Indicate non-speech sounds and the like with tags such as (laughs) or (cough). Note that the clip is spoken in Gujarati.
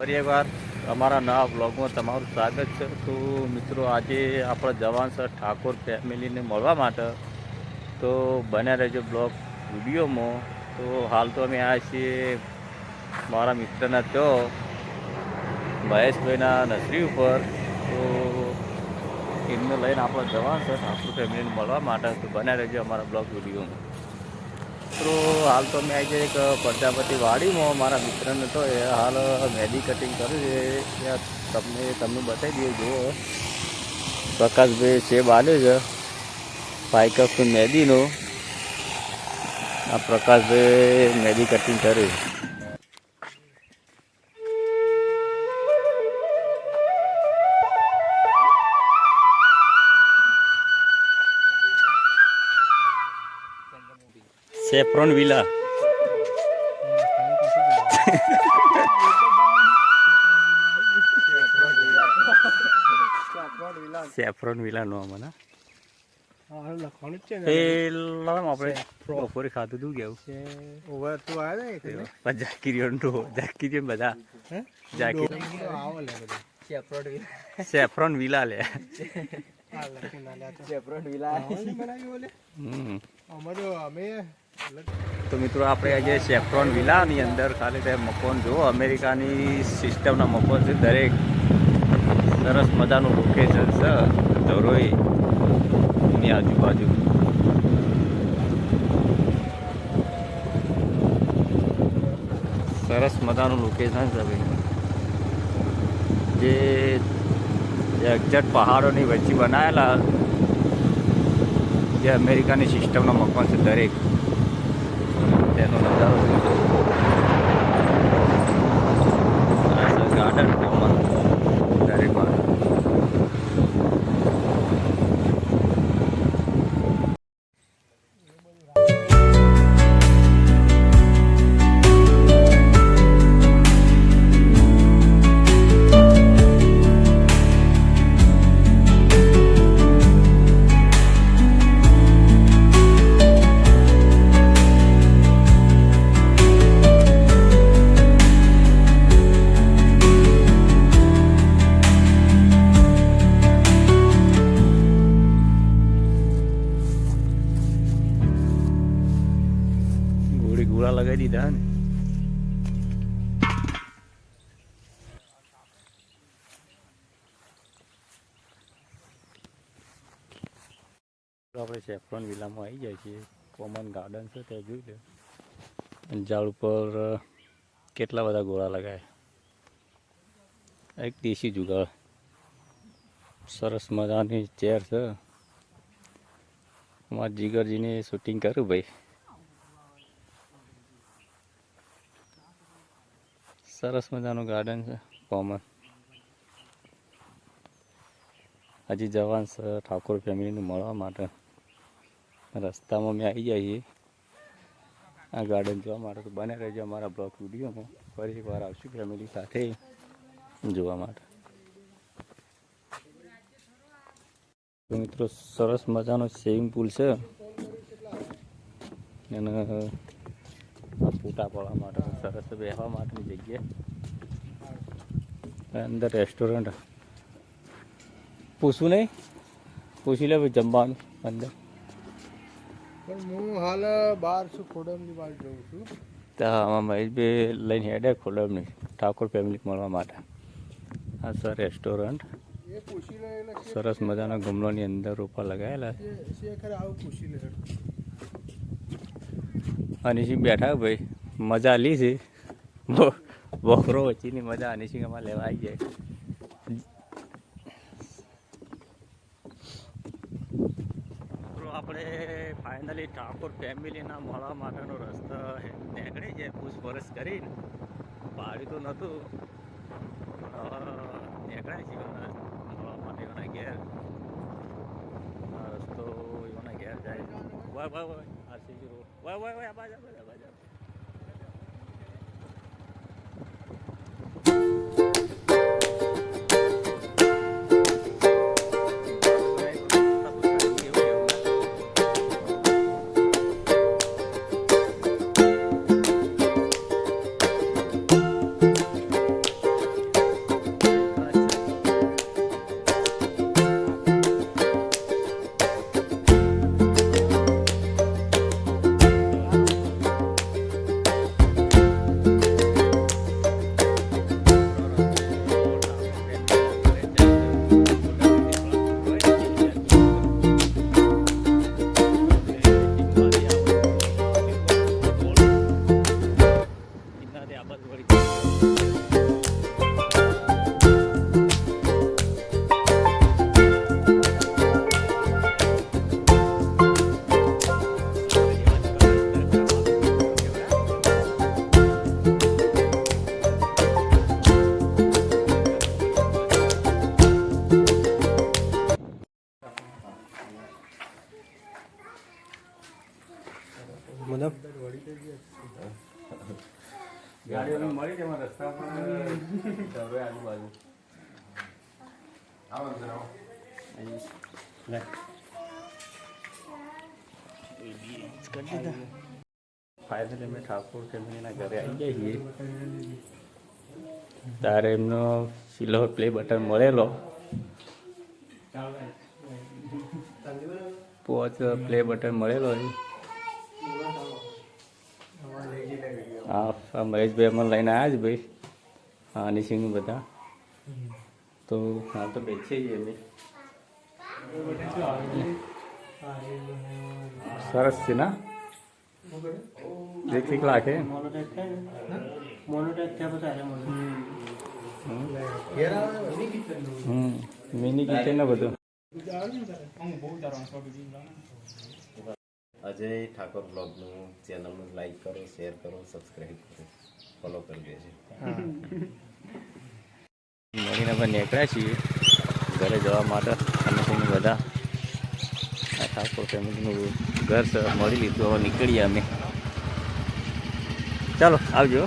ફરી એકવાર અમારા નવા બ્લોગમાં તમારું સ્વાગત છે. તો મિત્રો, આજે આપણે જવાન છે ઠાકોર ફેમિલીને મળવા માટે તો બન્યા રહેજો બ્લોગ વિડીયોમાં. તો હાલ તો અમે આ છીએ મારા મિત્રના તો મહેશભાઈના નસરી ઉપર. તો એમને લઈને આપણે જવાન છે ઠાકોર ફેમિલીને મળવા માટે તો બન્યા રહેજો અમારા બ્લોગ વિડીયોમાં. મિત્રો, હાલ તો મેં આજે એક પ્રજાપતિ વાડીમાં મારા મિત્રને તો એ હાલ મહેંદી કટિંગ કર્યું છે. તમને તમને બતાવી દઈએ, જુઓ. પ્રકાશભાઈ સેબ આવ્યો છે. ભાઈ પાઇકપ મહેંદીનો આ પ્રકાશભાઈ મહેંદી કટિંગ કર્યું સેફ્રોન વિલા. સેફ્રોન વિલા નો મને બપોરે ખાધું કેવું તું એટલે પણ નો જાકીરીઓ બધા. જાકીર. સેફ્રોન વિલા લે. (laughs) તો મિત્રો, આપણે આજે સેફ્રોન વિલાની અંદર ખાલી તે મકાન જુઓ. અમેરિકાની સિસ્ટમના મકાન છે. દરેક સરસ મજાનું લોકેશન છે. ધરોઈ ની આજુબાજુ. સરસ મજાનું લોકેશન છે જે એક્ઝેક્ટ પહાડોની વચ્ચે બનાવેલા જે અમેરિકાની સિસ્ટમના મકાન છે દરેક તેનો નજારો. ગાર્ડન લગાવી દીધા ને. આપણે સેફ્રોન વિલામાં આવી જાય છીએ. કોમન ગાર્ડન છે, ત્યાં જોઈ લે ઝાડ ઉપર કેટલા બધા ગોળા લગાવ્યા એક દેશી જુગાડ સરસ મજાની ચેર છે. અમારા જીગરજીને શૂટિંગ કર્યું ભાઈ. સરસ મજાનું ગાર્ડન છે કોમન હજી જવાન છે, ઠાકોર ફેમિલીને મળવા માટે. રસ્તામાં મેં આવી જઈએ આ ગાર્ડન જોવા માટે તો બને રહેજો અમારા બ્લોગ વિડીયોમાં. ફરી એકવાર આવશું ફેમિલી સાથે જોવા માટે. મિત્રો સરસ મજાનો સ્વિમિંગ પુલ છે. અને ફૂટા પડવા માટે સરસ બેસવા માટેની જગ્યા. અંદર રેસ્ટોરન્ટ પૂછવું નહીં? પૂછી લે ભાઈ જમવાનું અંદર. પણ હું હાલ બહાર છું ખોડમની બહાર જઉં છું. તો આમાં મહેશભાઈ લઈને હેડે ખોડમની ઠાકોર ફેમિલી મળવા માટે. આ સર રેસ્ટોરન્ટ સરસ મજાના ગમલોની અંદર રોપા લગાવેલા છે છે- છે ખરા આવું પૂછી લે અનિશિંગ બેઠા ભાઈ. મજા લીધી છે. બોકરો વચ્ચેની મજા અનિશિંગમાં લેવા આવી જાય. આપણે ફાઇનલી ઠાકોર ફેમિલીના મળવા માટેનો રસ્તો નીકળી જાય પૂછપરછ કરીને. પાડ્યું તો નહોતું. નીકળ્યા છે મળવા માટે એના ઘેર. રસ્તો એના ઘેર જાય. વાય વાય Vai, vai, ué, abaixa, abaixa. વાય વાય આ બાજુ આ બાજુ, આ બાજુ ગાડીઓ મળી જાય રસ્તા પર ઘરો આજુબાજુ. લે ફાઇનલી અમે ઠાકોર ફેમિલીના ઘરે આવી છીએ. તારે એમનો સિલ્વર પ્લે બટન મળેલો? પોચ પ્લે બટન મળેલો છે હા આ મહેશભાઈ અમને લઈને આવ્યા છે ભાઈ હા અનિસિંહ બધા તો હા તો બેસીએ છીએ અમે સરસ છે ના એક એક લાખે હમ મિની કિચન ને બધું અજય ઠાકોર બ્લોગનું ચેનલનું લાઈક કરો, શેર કરો, સબસ્ક્રાઈબ કરો. ફોલો કરી દેજો. મળીને અમે નીકળ્યા છીએ. ઘરે જવા માટે અમે તમે બધા આ ઠાકોર ફેમિલીનું ઘર મળી લીધું. હવે નીકળીએ અમે. ચાલો, આવજો